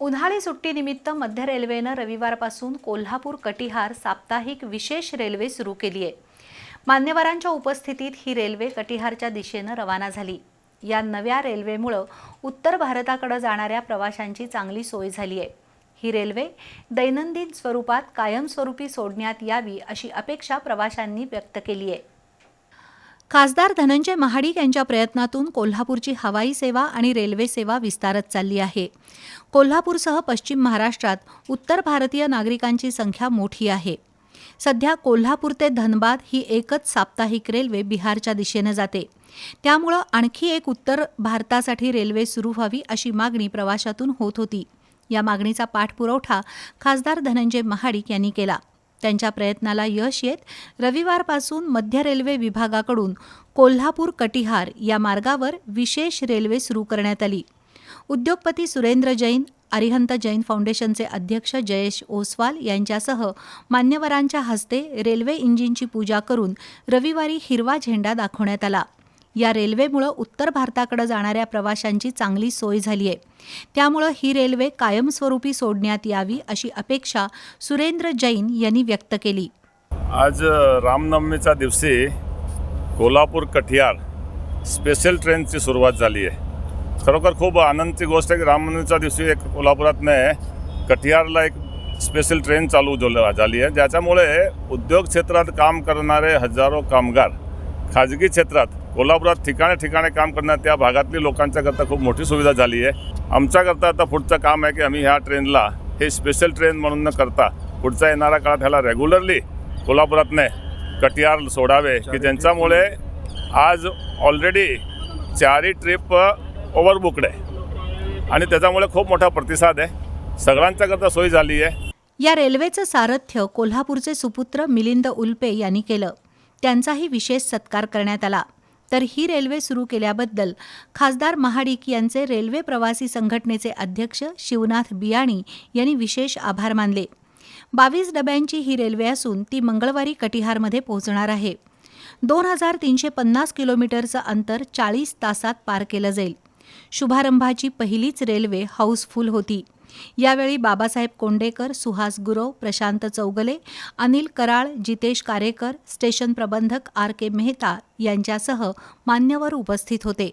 उन्हाळी सुट्टीनिमित्त मध्य रेल्वेनं रविवारपासून कोल्हापूर कटिहार साप्ताहिक विशेष रेल्वे सुरू केली आहे. मान्यवरांच्या उपस्थितीत ही रेल्वे कटिहारच्या दिशेनं रवाना झाली. या नव्या रेल्वेमुळं उत्तर भारताकडे जाणाऱ्या प्रवाशांची चांगली सोय झाली आहे. ही रेल्वे दैनंदिन स्वरूपात कायमस्वरूपी सोडण्यात यावी अशी अपेक्षा प्रवाशांनी व्यक्त केली आहे. खासदार धनंजय महाडिक यांच्या प्रयत्नातून कोल्हापूरची हवाई सेवा आणि रेल्वे सेवा विस्तारत चालली आहे. कोल्हापूरसह पश्चिम महाराष्ट्रात उत्तर भारतीय नागरिकांची संख्या मोठी आहे. सध्या कोल्हापूर ते धनबाद ही एकच साप्ताहिक रेल्वे बिहारच्या दिशेनं जाते. त्यामुळं आणखी एक उत्तर भारतासाठी रेल्वे सुरू व्हावी अशी मागणी प्रवाशातून होत होती. या मागणीचा पाठपुरवठा खासदार धनंजय महाडिक यांनी केला. त्यांच्या प्रयत्नाला यश येत रविवारपासून मध्य रेल्वे विभागाकडून कोल्हापूर कटिहार या मार्गावर विशेष रेल्वे सुरू करण्यात आली. उद्योगपती सुरेंद्र जैन अरिहंत जैन फाउंडेशनचे अध्यक्ष जयेश ओसवाल यांच्यासह मान्यवरांच्या हस्ते रेल्वे इंजिनची पूजा करून रविवारी हिरवा झेंडा दाखवण्यात आला. या रेल्वेमुळं उत्तर भारताकडे जाणाऱ्या प्रवाशांची चांगली सोय झाली आहे त्यामुळं ही रेल्वे कायमस्वरूपी सोडण्यात यावी अशी अपेक्षा सुरेंद्र जैन यांनी व्यक्त केली. आज रामनवमीचा दिवशी कोल्हापूर कठियार स्पेशल ट्रेनची सुरुवात झाली आहे खरोखर खूप आनंदची गोष्ट आहे की रामनवमीच्या दिवशी एक कोल्हापुरातनं कठियारला एक स्पेशल ट्रेन चालू झाली आहे ज्याच्यामुळे उद्योग क्षेत्रात काम करणारे हजारो कामगार खाजगी क्षेत्रात कोल्हापुरात ठिकाणी ठिकाणी काम करणाऱ्या त्या भागातली लोकांच्याकरता खूप मोठी सुविधा झाली आहे. आमच्याकरता आता पुढचं काम आहे की आम्ही ह्या ट्रेनला हे स्पेशल ट्रेन म्हणून न करता पुढच्या येणाऱ्या काळात ह्याला रेग्युलरली कोल्हापुरातनं कटिहार सोडावे की ज्यांच्यामुळे आज ऑलरेडी चारही ट्रिप ओव्हरबुकड आहे. आणि त्याच्यामुळे खूप मोठा प्रतिसाद आहे. सगळ्यांच्याकरता सोय झाली आहे. या रेल्वेचं सारथ्य कोल्हापूरचे सुपुत्र मिलिंद उल्पे यांनी केलं. त्यांचाही विशेष सत्कार करण्यात आला. तर ही रेल्वे सुरू केल्याबद्दल खासदार महाडिक यांचे रेल्वे प्रवासी संघटनेचे अध्यक्ष शिवनाथ बियाणी यांनी विशेष आभार मानले. बावीस डब्यांची ही रेल्वे असून ती मंगळवारी कटिहारमध्ये पोहोचणार आहे. दोन हजार तीनशे पन्नास किलोमीटरचं अंतर चाळीस तासात पार केलं जाईल. शुभारंभाची पहिलीच रेल्वे हाऊसफुल होती. यावेळी बाबासाहेब कोंडेकर सुहास गुरव प्रशांत चौगले अनिल कराळ जितेश कारेकर स्टेशन प्रबंधक आर के मेहता यांच्यासह मान्यवर उपस्थित होते.